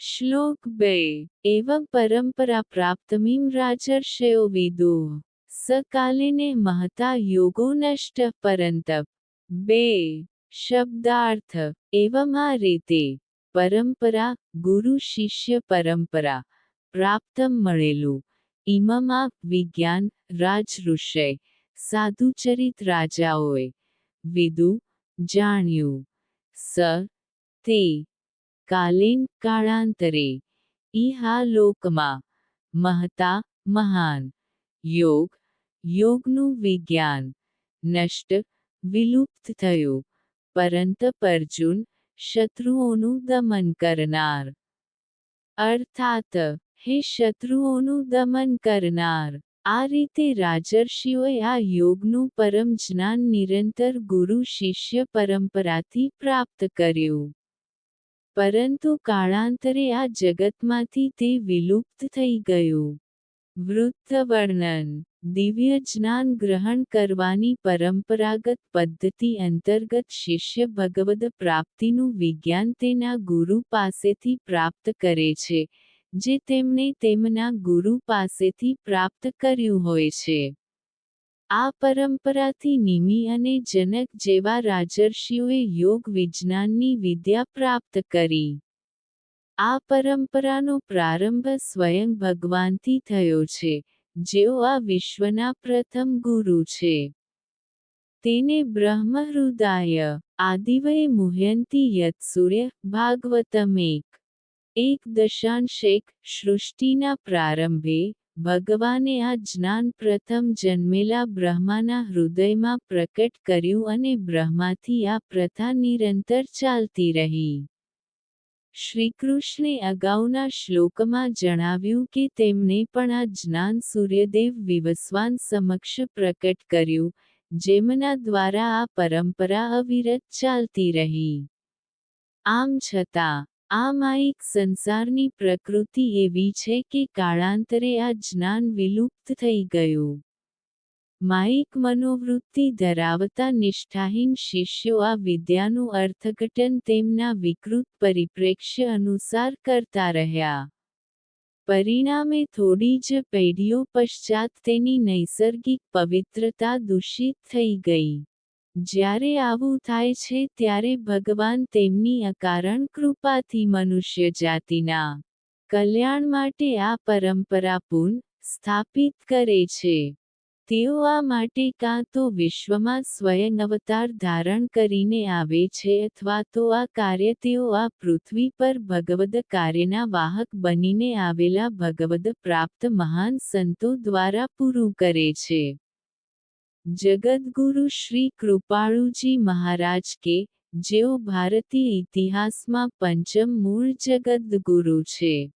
શ્લોક બે એવમ પરંપરા પ્રાપ્તમીમ રાજર્ષયો વિદુઃ સકાલિને મહતા યોગો નષ્ટ પરંતપ બે શબ્દાર્થ એવમ આ રીતે પરંપરા ગુરુ શિષ્ય પરંપરા પ્રાપ્તમ મળેલું ઇમમા વિજ્ઞાન રાજ ઋષય સાધુચરિત રાજાઓએ વિદુ જાણ્યું સ તે કાલીન કાળાંતરે ઇહા લોકમાં મહતા મહાન યોગ યોગનું વિજ્ઞાન નષ્ટ વિલુપ્ત થયું પરંત અર્જુન શત્રુઓનું દમન કરનાર અર્થાત હે શત્રુઓનું દમન કરનાર આ રીતે રાજર્ષિઓએ આ યોગનું પરમ જ્ઞાન નિરંતર ગુરુ શિષ્ય પરંપરાથી પ્રાપ્ત કર્યું પરંતુ કાળાંતરે આ જગતમાંથી તે વિલુપ્ત થઈ ગયું. વૃત્ત વર્ણન દિવ્ય જ્ઞાન ગ્રહણ કરવાની પરંપરાગત પદ્ધતિ અંતર્ગત શિષ્ય ભગવદ પ્રાપ્તિનું વિજ્ઞાન તેના ગુરુ પાસેથી પ્રાપ્ત કરે છે, જે તેમણે તેમના ગુરુ પાસેથી પ્રાપ્ત કર્યું હોય છે. આ પરંપરાથી નિમિ અને જનક જેવા રાજર્ષિઓએ યોગ વિજ્ઞાનની વિદ્યા પ્રાપ્ત કરી. આ પરંપરાનો પ્રારંભ સ્વયં ભગવાનથી થયો છે, જેઓ આ વિશ્વના પ્રથમ ગુરુ છે. તેને બ્રહ્મહૃદાય, આદિવય મુહ્યંતી યત્સૂર્ય ભાગવતમ એક એક દશાંશેક સૃષ્ટિના પ્રારંભે ભગવાને આ જ્ઞાન પ્રથમ જન્મેલા બ્રહ્માના હૃદયમાં પ્રકટ કર્યું અને બ્રહ્માથી આ પ્રથા નિરંતર ચાલતી રહી. શ્રીકૃષ્ણે અગાઉના શ્લોકમાં જણાવ્યું કે તેમણે પણ આ જ્ઞાન સૂર્યદેવ વિવસ્વાન સમક્ષ પ્રકટ કર્યું, જેમના દ્વારા આ પરંપરા અવિરત ચાલતી રહી. આમ છતાં આ માયિક સંસારની પ્રકૃતિ એવી છે કે કાળાંતરે આ જ્ઞાન વિલુપ્ત થઈ ગયું. માયિક મનોવૃત્તિ ધરાવતા નિષ્ઠાહીન શિષ્યો આ વિદ્યાનું અર્થઘટન તેમના વિકૃત પરિપ્રેક્ષ્ય અનુસાર કરતા રહ્યા. પરિણામે થોડી જ પેઢીઓ પશ્ચાત તેની નૈસર્ગિક પવિત્રતા દૂષિત થઈ ગઈ. જ્યારે આવું થાય છે ત્યારે ભગવાન તેમની અકારણ કૃપાથી મનુષ્ય જાતિના કલ્યાણ માટે આ પરંપરા પુન સ્થાપિત કરે છે. તેઓ આ માટે કાં તો વિશ્વમાં સ્વયં અવતાર ધારણ કરીને આવે છે અથવા તો આ કાર્ય તેઓ આ પૃથ્વી પર ભગવદ કાર્યના વાહક બનીને આવેલા ભગવદ પ્રાપ્ત મહાન સંતો દ્વારા પૂરું કરે છે. જગદગુરુ શ્રી કૃપાળુજી મહારાજ કે, જેઓ ભારતીય ઇતિહાસમાં પંચમ મૂળ જગદગુરુ છે.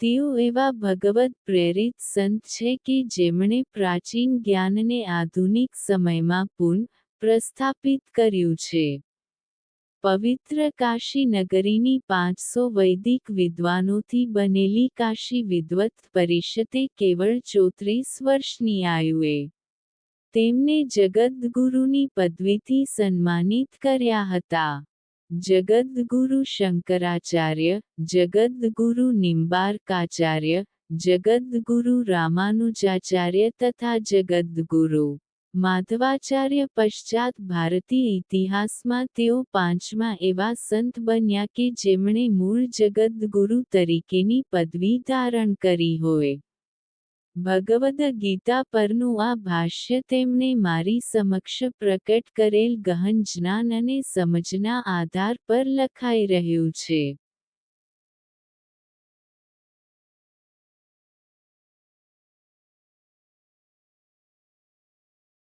તેઓ એવા ભગવદ્ પ્રેરિત સંત છે કે જેમણે પ્રાચીન જ્ઞાનને આધુનિક સમયમાં પુન પ્રસ્થાપિત કર્યું છે. પવિત્ર કાશી નગરીની પાંચસો વૈદિક વિદ્વાનોથી બનેલી કાશી વિદ્વત પરિષદે કેવળ ચોત્રીસ વર્ષની આયુએ તેમને જગદગુરુની પદવીથી સન્માનિત કર્યા હતા. જગદગુરુ શંકરાચાર્ય, જગદગુરુ નિંબાર્કાચાર્ય, જગદગુરુ રામાનુજાચાર્ય તથા જગદગુરુ માધવાચાર્ય પશ્ચાત ભારતીય ઇતિહાસમાં તેઓ પાંચમા એવા સંત બન્યા કે જેમણે મૂળ જગદગુરુ તરીકેની પદવી ધારણ કરી હોય. ભગવદ ગીતા પરનું આ ભાષ્ય તેમને મારી સમક્ષ પ્રકટ કરેલ ગહન જ્ઞાન અને સમજના આધાર પર લખાઈ રહ્યું છે.